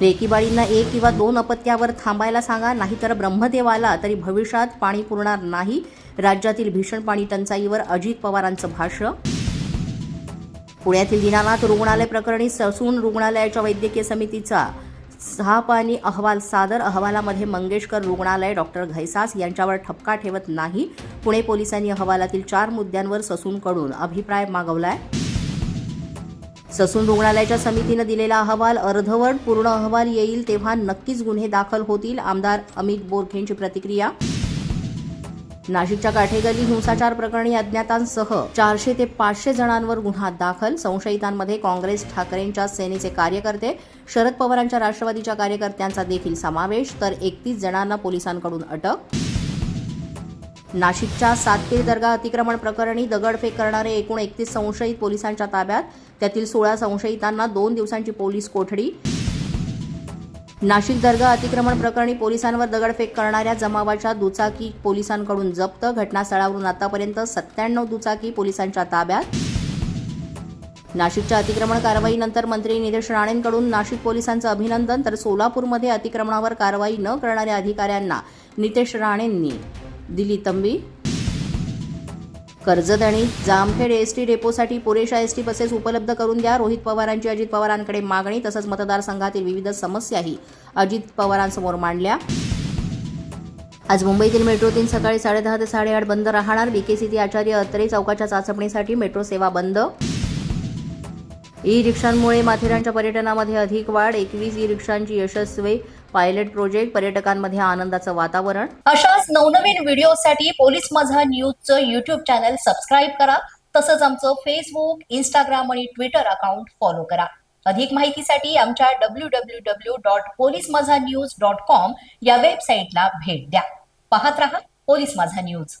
लेकीबाळींना एक किंवा दोन अपत्यावर थांबायला सांगा नाहीतर ब्रह्मदेव आला तरी भविष्यात पाणी पुरणार नाही. राज्यातील भीषण पाणी टंचाईवर अजित पवारांचं भाष्य. पुण्यातील दिनानाथ रुग्णालय प्रकरणी ससून रुग्णालयाच्या वैद्यकीय समितीचा सहा पाणी अहवाल सादर. अहवालामध्ये मंगेशकर रुग्णालय डॉक्टर घैसास यांच्यावर ठपका ठेवत नाही. पुणे पोलिसांनी अहवालातील चार मुद्द्यांवर ससूनकडून अभिप्राय मागवलाय. ससून रुग्णालयाच्या समितीनं दिलेला अहवाल अर्धवट पूर्ण अहवाल येईल तेव्हा नक्कीच गुन्हे दाखल होतील आमदार अमित बोरखेंची प्रतिक्रिया. नाशिकच्या काठेगली हिंसाचार प्रकरणी अज्ञातांसह चारशे ते पाचशे जणांवर गुन्हा दाखल संशयितांमध्ये काँग्रेस ठाकरेंच्या सेनेचे कार्यकर्ते शरद पवारांच्या राष्ट्रवादीच्या कार्यकर्त्यांचा देखील समावेश तर एकतीस जणांना पोलिसांकडून अटक. नाशिकच्या सातपीर दर्गा अतिक्रमण प्रकरणी दगडफेक करणारे एकूण एकतीस संशयित पोलिसांच्या ताब्यात. त्यातील सोळा संशयितांना दोन दिवसांची पोलीस कोठडी. नाशिक दर्गा अतिक्रमण प्रकरणी पोलिसांवर दगडफेक करणाऱ्या जमावाच्या दुचाकी पोलिसांकडून जप्त. घटनास्थळावरून आतापर्यंत सत्त्याण्णव दुचाकी पोलिसांच्या ताब्यात. नाशिकच्या अतिक्रमण कारवाईनंतर मंत्री नितेश राणेंकडून नाशिक पोलिसांचं अभिनंदन तर सोलापूरमध्ये अतिक्रमणावर कारवाई न करणाऱ्या अधिकाऱ्यांना नितेश राणेंनी दिली तंबी. कर्जत आणि जामखेड एसटी डेपोसाठी पुरेशा एस टी बसेस उपलब्ध करून द्या. रोहित पवारांची अजित पवारांकडे मागणी तसंच मतदारसंघातील विविध समस्याही अजित पवारांसमोर मांडल्या. आज मुंबईतील मेट्रो तीन सकाळी साडेदहा ते साडेआठ बंद राहणार. बीकेसीती आचार्य अत्रे चौकाच्या चाचपणीसाठी मेट्रो सेवा बंद. ई रिक्षांमुळे माथेरानच्या पर्यटनामध्ये अधिक वाढ एकवीस ई रिक्षांची यशस्वी पायलट प्रोजेक्ट पर्यटकांमध्ये आनंदाचं वातावरण. अशाच नवनवीन व्हिडिओसाठी पोलीस माझा न्यूजचं युट्यूब चॅनल सबस्क्राईब करा. तसंच आमचं फेसबुक इंस्टाग्राम आणि ट्विटर अकाउंट फॉलो करा. अधिक माहितीसाठी आमच्या W W W dot police Majha news dot com या वेबसाईटला भेट द्या. पाहत रहा पोलीस माझा न्यूज